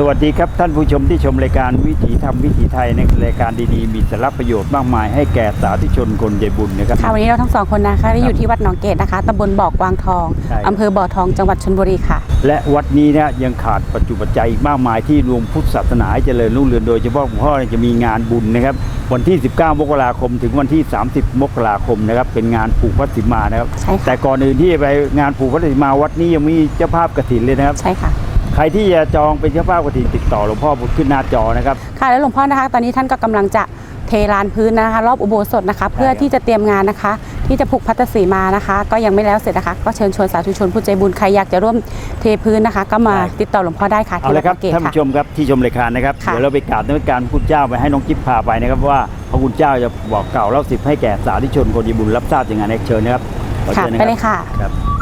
สวัสดีครับท่านผู้ชมที่ชมรายการวิถีธรรมวิถีไทยในรายการดีๆ มีสาระประโยชน์มากมายให้แก่สาธุชนคนใจบุญนะครับ ค่ะวันนี้เราทั้งสองคนนะคะได้อยู่ที่วัดหนองเกตนะคะตำบลบ่อกวางทองใช่ อำเภอบ่อทองจังหวัดชลบุรีค่ะ และวัดนี้เนี่ยยังขาดปัจจุปัจจัยอีกมากมายที่รวมพุทธศาสนาให้เจริญรุ่งเรืองโดยเฉพาะหลวงพ่อเนี่ยจะมีงานบุญนะครับ วันที่ 19 มกราคม ถึงวันที่ 30 มกราคมนะครับเป็นงานผูกพัดสิมานะครับ ใช่ค่ะ แต่ก่อนอื่นที่จะไปงานผูกพัดสิมาวัดนี้ยังมีเจ้าภาพกฐินเลยนะครับ ใช่ค่ะใครที่จะจองเป็นเจ้าภาพกฐินติดต่อหลวงพ่อขึ้นหน้าจอนะครับ ค่ะ แล้วหลวงพ่อนะคะ ตอนนี้ท่านก็กำลังจะเทลานพื้นนะคะ รอบอุโบสถนะคะ เพื่อที่จะเตรียมงานนะคะ ที่จะผูกพัตตสีมานะคะ ก็ยังไม่แล้วเสร็จนะคะ ก็เชิญชวนสาธุชนผู้ใจบุญใครอยากจะร่วมเทพื้นนะคะ ก็มาได้ติดต่อหลวงพ่อได้ค่ะเอาที่เลวัยดครับหนองเกตท่านค่ะผู้ชมครับที่ชมรายการนะครับค่ะเดี๋ยวเราไปกราบนมัสการพระคุณเจ้าไปให้น้องจิ๊บพาไปนะครับว่าพระคุณเจ้าจะบอกเกล่าวเล่าสิบให้แก่สาธุชนคนดีบุญรับทราบอย่างไงในเชิญนะครับขอค่ะเชิญนะไปครับเลยค่ะ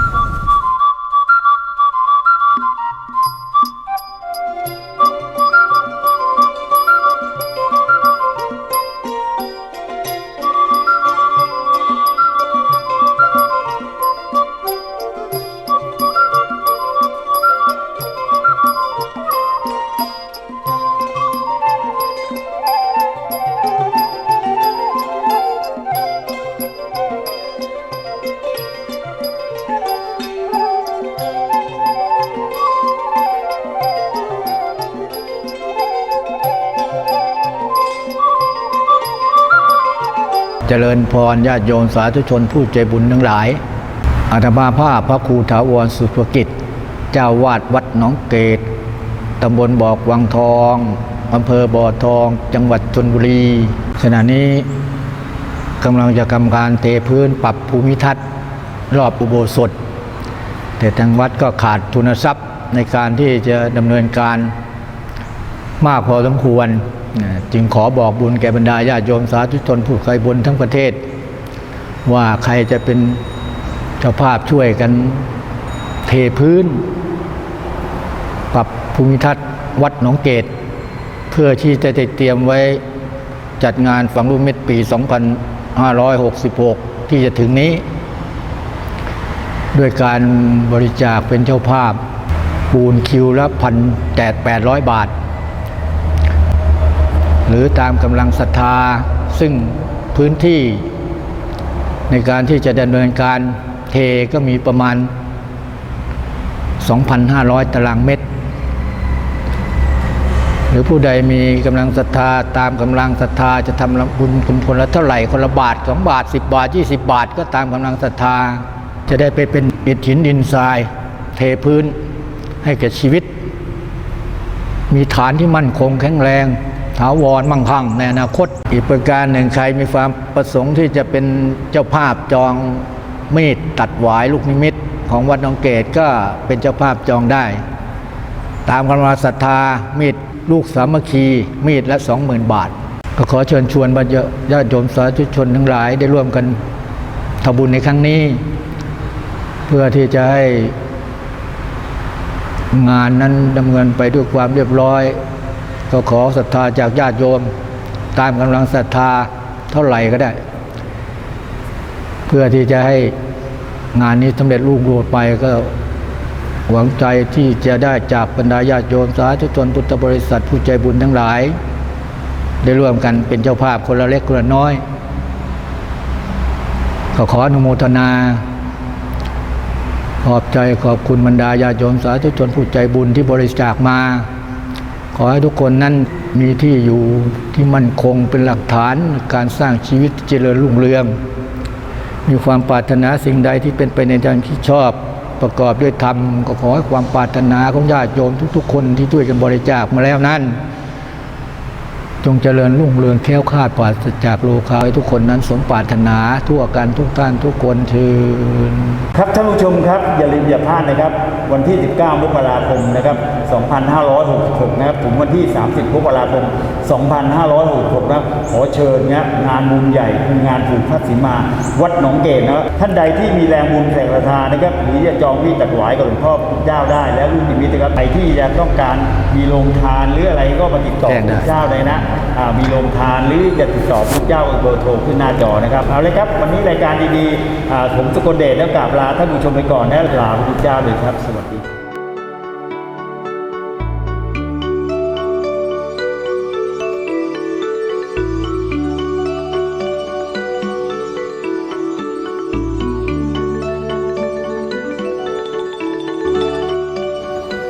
เจริญพรญาติโยมสาธุชนผู้ใจบุญทั้งหลาย อาตมาภาพพระครูถาวรสุภกิจ เจ้าวาดวัดหนองเกตตำบลบอกวังทองอำเภอบ่อทอง จังหวัดชนบุรี ขณะนี้กำลังจะกำการเทพื้นปรับภูมิทัศน์ รอบอุโบสถ แต่ทางวัดก็ขาดทุนทรัพย์ในการที่จะดำเนินการมากพอสมควร จึงขอบอกบุญแก่บรรดาญาติโยมสาธุชนผู้ใครบุญทั้งประเทศ ว่าใครจะเป็นเจ้าภาพช่วยกันเทพื้น ปรับภูมิทัศน์วัดหนองเกต เพื่อที่จะเตรียมไว้จัดงานฝังลูกเม็ดปี 2566 ที่จะถึงนี้ ด้วยการบริจาคเป็นเจ้าภาพปูนคิวละพันแปดแปดร้อยบาท หรือตามกำลังศรัทธาซึ่งพื้นที่ ในการที่จะดำเนินการเทก็มีประมาณ 2,500 ตารางเมตร หรือผู้ใดมีกำลังศรัทธาตามกำลังศรัทธาจะทำบุญคุณคนละเท่าไหร่คนละบาทสองบาท 10 บาท 20 บาท ก็ตามกำลังศรัทธา จะได้ไปเป็นอิฐหินดินทราย เทพื้นให้แก่ชีวิต มีฐานที่มั่นคงแข็งแรง ถาวรมั่งคั่งในอนาคต อีกประการหนึ่งใครมีความประสงค์ที่จะเป็นเจ้าภาพจองมีดตัดหวายลูกนิมิตของวัดนองเกตก็เป็นเจ้าภาพจองได้ ตามกำลังศรัทธามีดลูกสามัคคีมีดละสองหมื่นบาท ก็ขอเชิญชวนบรรญาติโยมสาธุชนทั้งหลายได้ร่วมกันทำบุญในครั้งนี้ เพื่อที่จะให้งานนั้นดำเนินไปด้วยความเรียบร้อย ก็ขอศรัทธาจากญาติโยม ตามกำลังศรัทธาเท่าไหร่ก็ได้ เพื่อที่จะให้งานนี้สำเร็จรุ่วงไปก็หวังใจที่จะได้จากบรรดาญาติโยมสาธุชนพุทธบริษัทผู้ใจบุญทั้งหลาย ได้ร่วมกันเป็นเจ้าภาพคนละเล็กคนละน้อย ก็ขออนุโมทนา ขอบใจขอบคุณบรรดาญาติโยมสาธุชนผู้ใจบุญที่บริจาคมา ขอให้ทุกคนนั้นมีที่อยู่ที่มั่นคงเป็นหลักฐานการสร้างชีวิตเจริญรุ่งเรือง มีความปรารถนาสิ่งใดที่เป็นไปในทางที่ชอบประกอบด้วยธรรม ก็ขอให้ความปรารถนาของญาติโยมทุกๆ คนที่ช่วยกันบริจาคมาแล้วนั้น จจงเจริญรุ่งเรืองแคล้วคลาดปราศจากโลคาให้ทุกคนนั้นสมปรารถนาทั่วกันทุกท่านทุกคนเชิญครับท่านผู้ชมครับอย่าลืมอย่าพลาดนะครับ วันที่ 19 มกราคมนะครับ 2566 นะครับถึงวันที่ 30 มกราคม 2566 นะครับขอเชิญนะงานบุญใหญ่คืองานผูกพัดสีมา วัดหนองเกตนะครับท่านใดที่มีแรงบุญแสงราคานะครับหรือจะจองมีดตัดหวายกับหลวงพ่อพุทธเจ้าได้ แล้วรุ่นนิมิตนะครับใครที่จะต้องการมีโรงทานหรืออะไรก็มาติดต่อแจ้งได้พุทธเจ้าเลยนะอ่ามีโรงทานหรือจะติดต่อพุทธเจ้าเบอร์โทรขึ้นหน้าจอนะครับเอาเลยครับวันนี้รายการดีๆผมสกลเดชแล้วกราบลาท่านผู้ชมไปก่อนนะลาพระพุทธเจ้าเลยครับ สวัสดี